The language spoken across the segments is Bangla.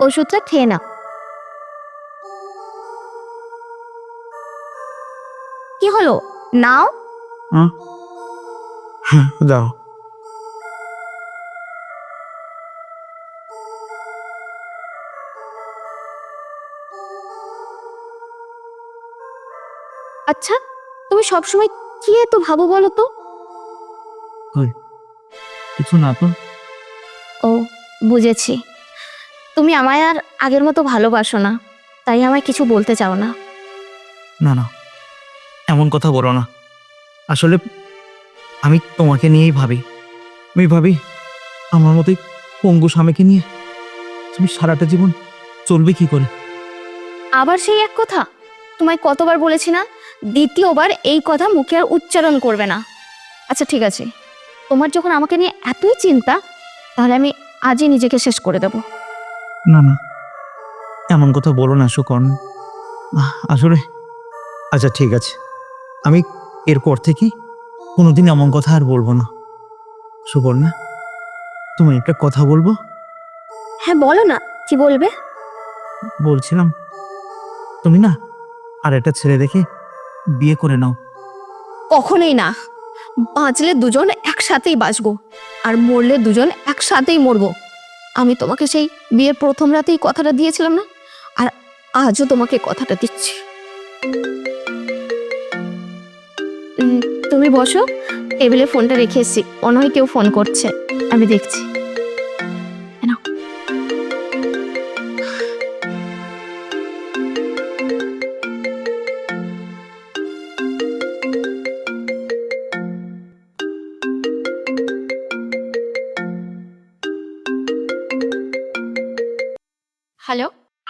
ওষুধটা খেয়ে নাও। কি হলো? নাও। হ্যাঁ দাও। আচ্ছা তুমি সবসময় কি এত ভাবো বলো তো? কিছু না তো? ও বুঝেছি। তুমি আমায় আর আগের মতো ভালোবাসো না। তাই আমায় কিছু বলতে চাও না। না না। এমন কথা বলো না। আসলে আমি তোমাকে নিয়েই ভাবি। আমি ভাবি আমার মতোই পঙ্গু স্বামীকে নিয়ে তুমি সারাটা জীবন চলবে কি করে? আবার সেই এক কথা? তোমায় কতবার বলেছি না? দ্বিতীয়বার এই কথা মুখে আর উচ্চারণ করবে না। আচ্ছা ঠিক আছে। তোমার যখন আমাকে নিয়ে এতই চিন্তা তাহলে আমি আজই নিজেকে শেষ করে দেব। না না। এমন কথা বলো না সুকর্ণ আসলে? আচ্ছা ঠিক আছে। আমি এরপর থেকে কোনোদিন এমন কথা আর বলব না। সুকর্ণা তুমি একটা কথা বলব? হ্যাঁ বলো না। কি বলবে? বলছিলাম তুমি না আর একটা ছেলে দেখে বিয়ে করে নাও। কখনোই না। বাঁচলে দুজন একসাথেই বাঁচবো আর মরলে দুজন একসাথেই মরবো। আমি তোমাকে সেই বিয়ের প্রথম রাতেই কথাটা দিয়েছিলাম না? আর আজও তোমাকে কথাটা দিচ্ছি। তুমি বসো। টেবিলে ফোনটা রেখে এসছি। মনে কেউ ফোন করছে। আমি দেখছি।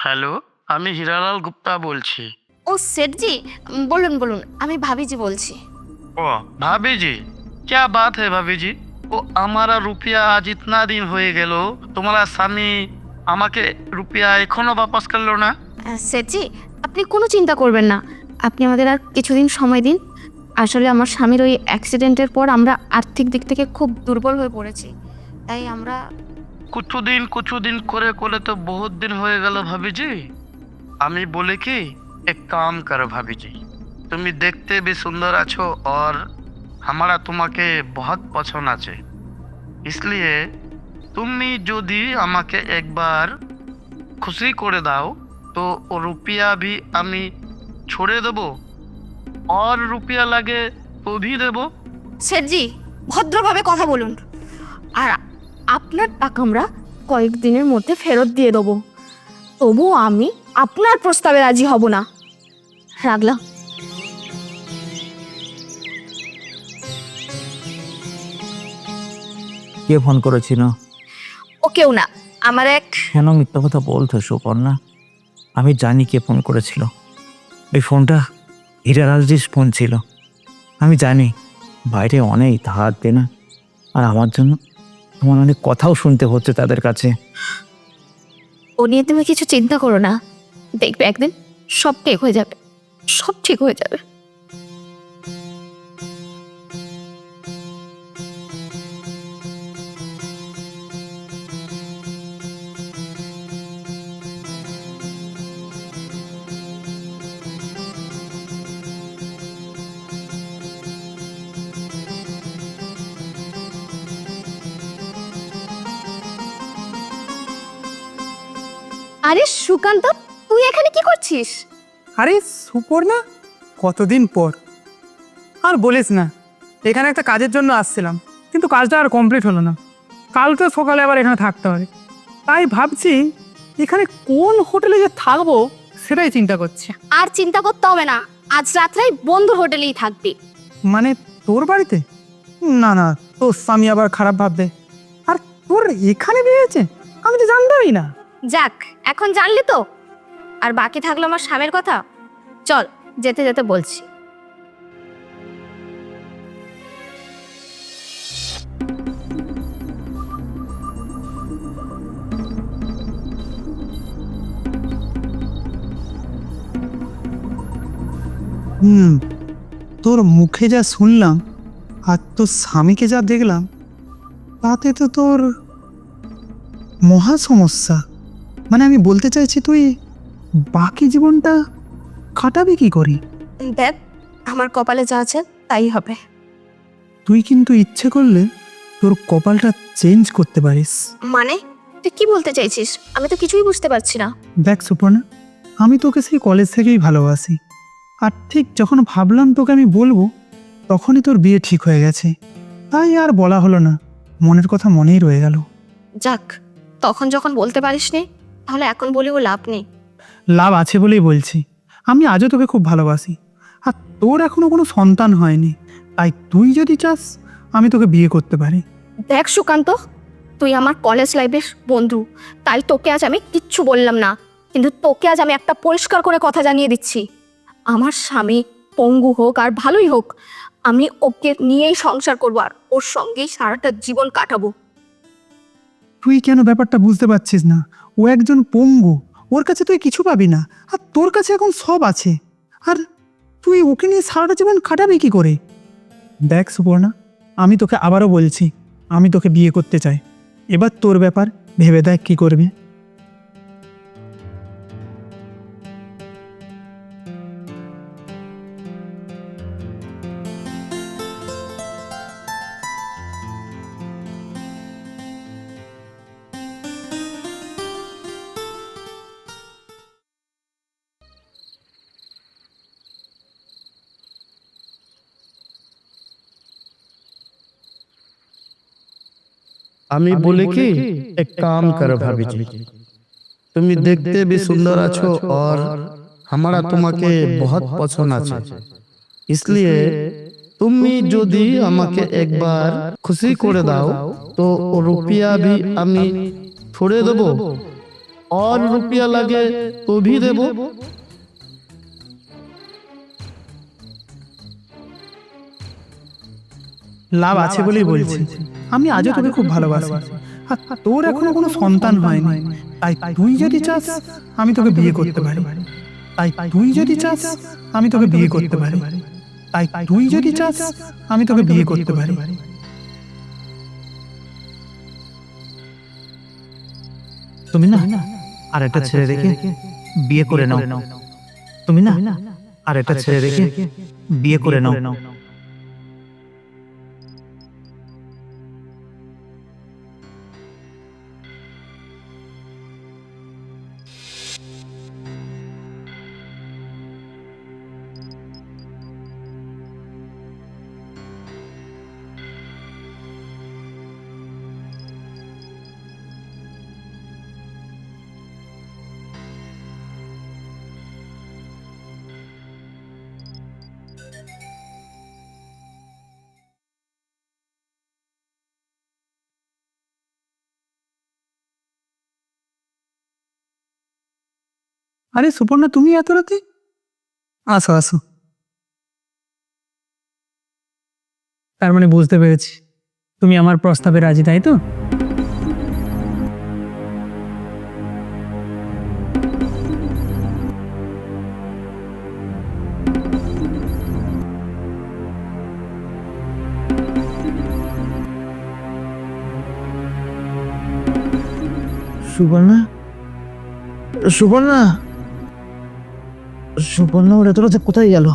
হ্যালো হ্যালো আমি হিরালাল গুপ্তা বলছি ও সেটজি উম, বলুন বলুন আমি ভাবিজি বলছি ओ भाभी जी क्या बात है भाभी जी ও আমারা রুপিয়া আজ ইতনা দিন হয়ে গেল তোমার স্বামী আমাকে রুপিয়া এখনো বাপাস করলো না আহ, সেটজি আপনি কোনো চিন্তা করবেন না আপনি আমাদের আর কিছুদিন সময় দিন আসলে আমার স্বামীর ওই অ্যাক্সিডেন্টের পর আমরা আর্থিক দিক থেকে খুব দুর্বল হয়ে পড়েছি তাই আমরা কুছু দিন কুছু দিন করে করে তো বহুত দিন হয়ে গেল ভাবি জি আমি বলে কি এক কাম করো ভাবি जी তুমি দেখতে भी সুন্দর আছো और हमारा তোমাকে बहुत পছন্দ আছে इसलिए তুমি যদি আমাকে একবার খুশি করে দাও তো ও রুপিয়া भी আমি ছড়ে দেবো और রুপিয়া লাগে তো भी দেবো সেটজি ভদ্রভাবে কথা বলুন আর আপনার টাকা আমরা কয়েকদিনের মধ্যে ফেরত দিয়ে দেবো। তবুও আমি আপনার প্রস্তাবে রাজি হব না। রাখলাম কে ফোন করেছিল? ও কেউ না আমার এক কেন মিথ্যা কথা বলতো সুপর্ণা? আমি জানি কে ফোন করেছিল। এই ফোনটা হিরালালজির ফোন ছিল। আমি জানি বাইরে অনেক ধার দেনা আর আমার জন্য তোমার অনেক কথাও শুনতে হচ্ছে তাদের কাছে। ও নিয়ে তুমি কিছু চিন্তা করো না। দেখবে একদিন সব ঠিক হয়ে যাবে। সব ঠিক হয়ে যাবে। আরে সুকান্ত তুই এখানে কি করছিস? আরে সুপর্ণা কতদিন পর? আর বলিস না এখানে একটা কাজের জন্য আসছিলাম কিন্তু কাজটা আর কমপ্লিট হলো না। কালকে সকালে আবার এখানে থাকতে হবে। তাই ভাবছি এখানে কোন হোটেলে যে থাকব সেটাই চিন্তা করছি। আর চিন্তা করতে হবে না আজ রাত্রেই বন্ধুর হোটেলেই থাকবি। মানে তোর বাড়িতে? না না তোর স্বামী আবার খারাপ ভাববে। আর তোর এখানে বিয়ে হয়েছে? আমি তো জানতামই না। যাক, এখন জানলি তো? আর বাকি থাকল আমার স্বামীর কথা? চল, যেতে যেতে বলছি। হুম, তোর মুখে যা শুনলাম আর তোর স্বামীকে যা দেখলাম, তাতে তো তোর মহা সমস্যা। মানে আমি বলতে চাইছি তুই বাকি জীবনটা কাটাবি কি করি? দেখ আমার কপালে যা আছে তাই হবে। তুই কিন্তু ইচ্ছে করলে তোর কপালটা চেঞ্জ করতে পারিস। মানে? তুই কি বলতে চাইছিস? আমি তো কিছুই বুঝতে পারছি না। দেখ সুপর্ণা আমি তোকে সেই কলেজ থেকেই ভালোবাসি। আর ঠিক যখন ভাবলাম তোকে আমি বলব তখনই তোর বিয়ে ঠিক হয়ে গেছে। তাই আর বলা হলো না মনের কথা মনেই রয়ে গেল। যাক তখন যখন বলতে পারিসনি তাহলে এখন বলেও লাভ নেই। লাভ আছে বলেই বলছি। আমি আজও তোকে খুব ভালোবাসি। আর তোর এখনও কোনো সন্তান হয়নি। তাই তুই যদি চাস আমি তোকে বিয়ে করতে পারি। দেখ সুকান্ত তুই আমার কলেজ লাইফের বন্ধু। তাই তোকে আজ আমি কিচ্ছু বললাম না। কিন্তু তোকে আজ আমি একটা পরিষ্কার করে কথা জানিয়ে দিচ্ছি। আমার স্বামী পঙ্গু হোক আর ভালোই হোক আমি ওকে নিয়েই সংসার করব আর ওর সঙ্গেই সারাটা জীবন কাটাবো। তুই কেন ব্যাপারটা বুঝতে পারছিস না? ও একজন পঙ্গু। ওর কাছে তুই কিছু পাবি না। আর তোর কাছে এখন সব আছে। আর তুই ওকে নিয়ে সারাটা জীবন কাটাবি কি করে? দেখ, সুপর্ণা, আমি তোকে আবারও বলছি, আমি তোকে বিয়ে করতে চাই। এবার তোর ব্যাপার ভেবে দেখ কী করবি। আমি बोले कि एक काम करो भाभी जी তুমি দেখতে भी সুন্দর আছো और हमारा তোমাকে बहुत পছন্দ আছে इसलिए তুমি যদি আমাকে একবার খুশি করে দাও তো রুপিয়া भी আমি छोड़े দেবো और रुपया लगे तो भी দেবো লাভ আছে বলেই বলছি। আমি আজও তোকে খুব ভালোবাসি। আর তোর এখনও কোনো সন্তান হয়নি। তাই তুই যদি চাস আমি তোকে বিয়ে করতে পারি। তাই তুই যদি চাস আমি তোকে বিয়ে করতে পারি। তাই তুই যদি চাস আমি তোকে বিয়ে করতে পারি। তুমি না আর একটা ছেড়ে রেখে বিয়ে করে নাও। তুমি না আর একটা ছেড়ে রেখে বিয়ে করে নাও। আরে সুপর্ণা, তুমি এত রাতে? আসো আসো। তার মানে বুঝতে পেরেছি। তুমি আমার প্রস্তাবে রাজি, তাই তো? সুবর্ণা সুবর্ণা সুবর্ণা ওরা তোরা যে কোথায় গেল?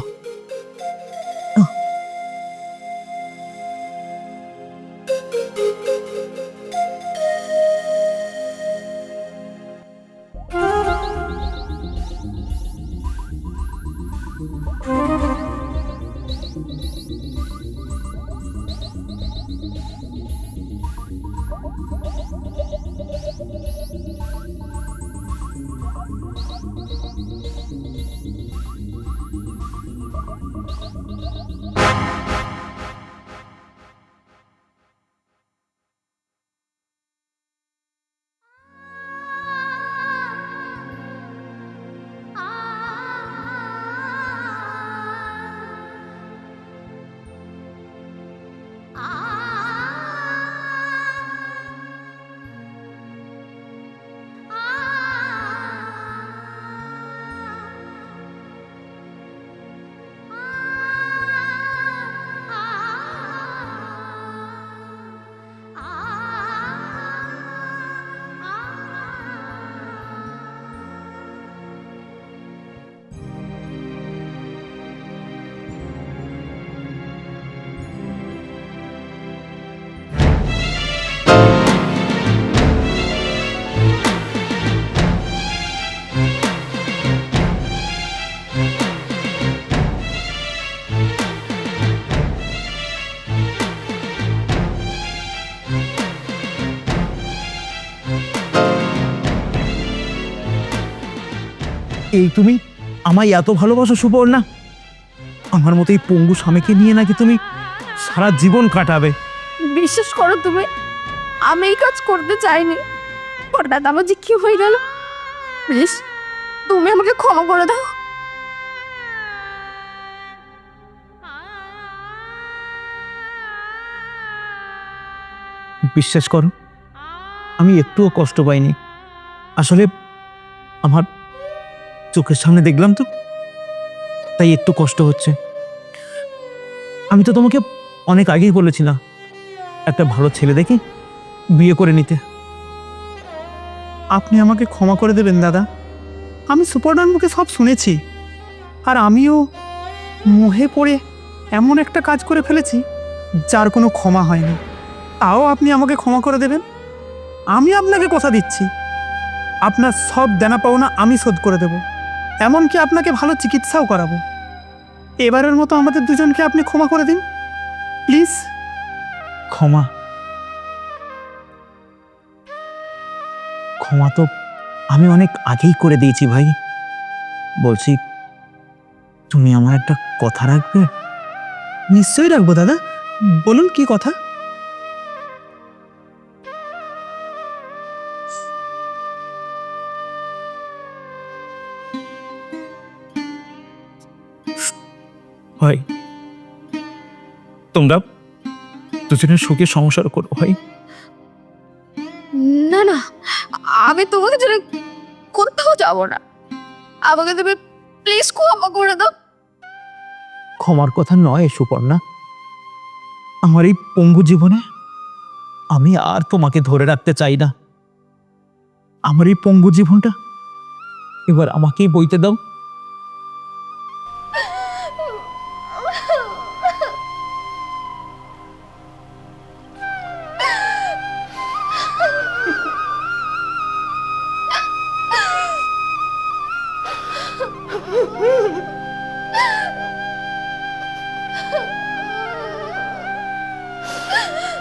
এই তুমি? আমায় এত ভালোবাসো সুপর্ণা আমার মতো এই পঙ্গু স্বামীকে নিয়ে নাকি তুমি সারা জীবন কাটাবে? বিশ্বাস করো তুমি আমি এই কাজ করতে চাইনি। হঠাৎ আমার যে কি হয়ে গেল? প্লিজ তুমি আমাকে ক্ষমা করে দাও। বিশ্বাস করো আমি একটুও কষ্ট পাইনি। আসলে আমার চোখের সামনে দেখলাম তো। তাই একটু কষ্ট হচ্ছে। আমি তো তোমাকে অনেক আগেই বলেছিলাম, একটা ভালো ছেলে দেখে বিয়ে করে নিতে। আপনি আমাকে ক্ষমা করে দেবেন, দাদা। আমি সুপর্ণার মুখে সব শুনেছি, আর আমিও মোহে পড়ে এমন একটা কাজ করে ফেলেছি, যার কোনো ক্ষমা হয়নি। তাও আপনি আমাকে ক্ষমা করে দেবেন? আমি আপনাকে কথা দিচ্ছি। আপনার সব দেনা পাওনা আমি শোধ করে দেব। এমনকি আপনাকে ভালো চিকিৎসাও করাবো। এবারের মতো আমাদের দুজনকে আপনি ক্ষমা করে দিন। প্লিজ। ক্ষমা। ক্ষমা তো আমি অনেক আগেই করে দিয়েছি ভাই। বলছি তুমি আমার একটা কথা রাখবে? নিশ্চয়ই রাখব দাদা। বলুন কি কথা? হয় তোমরা দুজনের সুখে সংসার করো ভাই। না না আমি তোমাকে ছেড়ে কোথাও যাব না। আমাকে তুমি প্লিজ ক্ষমা করে দাও। ক্ষমার কথা নয় সুপর্ণা। আমার এই পঙ্গু জীবনে আমি আর তোমাকে ধরে রাখতে চাই না। আমার এই পঙ্গু জীবনটা এবার আমাকেই বইতে দাও।